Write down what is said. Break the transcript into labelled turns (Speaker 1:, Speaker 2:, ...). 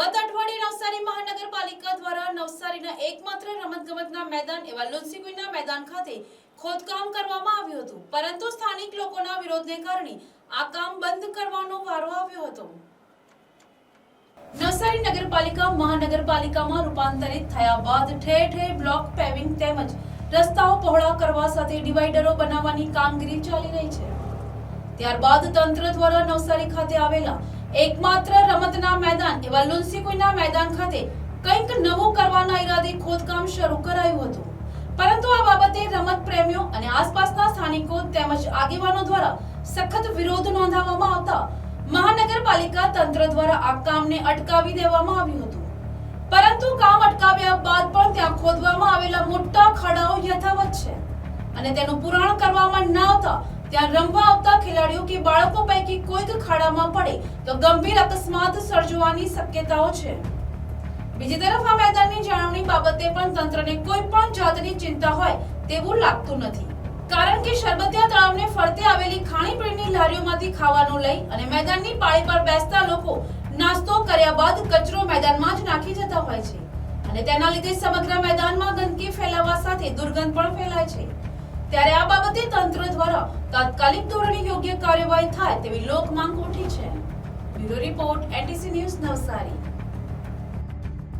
Speaker 1: ગત અઠવાડિયે નવસારી મહાનગરપાલિકા દ્વારા નવસારીના એકમાત્ર રમતગમતના મેદાન એવા લુન્સીકુઈના મેદાન ખાતે ખોદકામ કરવામાં આવ્યું હતું. પરંતુ સ્થાનિક લોકોના વિરોધને કારણે આ કામ બંધ કરવાનો વારો આવ્યો હતો. નવસારી નગરપાલિકા મહાનગરપાલિકામાં રૂપાંતરિત થયા બાદ ઠેર ઠેર બ્લોક પેવિંગ તેમજ રસ્તાઓ પહોળા કરવા સાથે ડિવાઈડરો બનાવવાની કામગીરી ચાલી રહી છે. ત્યારબાદ તંત્ર દ્વારા નવસારી ખાતે આવેલા એકમાત્ર રમતના મેદાન એવા લુન્સીકુઈના મેદાન ખાતે કંઈક નવું કરવાના ઈરાદે ખોદકામ શરૂ કરાયું હતું. પરંતુ આ બાબતે રમત પ્રેમીઓ અને આસપાસના સ્થાનિકો તેમજ આગેવાનો દ્વારા સખત વિરોધ નોંધાવવામાં આવતા મહાનગરપાલિકા તંત્ર દ્વારા આ કામને અટકાવી દેવામાં આવ્યું હતું. પરંતુ કામ અટકાવ્યા બાદ પણ ત્યાં ખોદવામાં આવેલા મોટા ખાડાઓ યથાવત છે અને તેનું પુરાણ કરવામાં ન આવતા ત્યાં રમવા આવતા ખેલાડીઓ કે બાળકો પૈકી કોઈક ખાડામાં પડે તો ગંભીર અકસ્માત સર્જવાની શક્યતાઓ છે. બીજી તરફ આ મેદાનની જાળવણી બાબતે પણ તંત્રને કોઈ પણ જાતની ચિંતા હોય તેવું લાગતું નથી. કારણ કે શરબતિયા તળાવને ફરતે આવેલી ખાણીપીણીની લારીઓમાંથી ખાવાનું લઈ અને મેદાનની પાળી પર બેસતા લોકો નાસ્તો કર્યા બાદ કચરો મેદાનમાં જ નાખી જતા હોય છે. અને તેના લીધે સમગ્ર મેદાનમાં ગંદકી ફેલાવા સાથે દુર્ગંધ પણ ફેલાય છે. ત્યારે આ બાબતે તંત્ર દ્વારા તાત્કાલિક ધોરણે યોગ્ય કાર્યવાહી થાય તેવી લોક માંગ ઉઠી છે. Bureau report ATC news Navsari.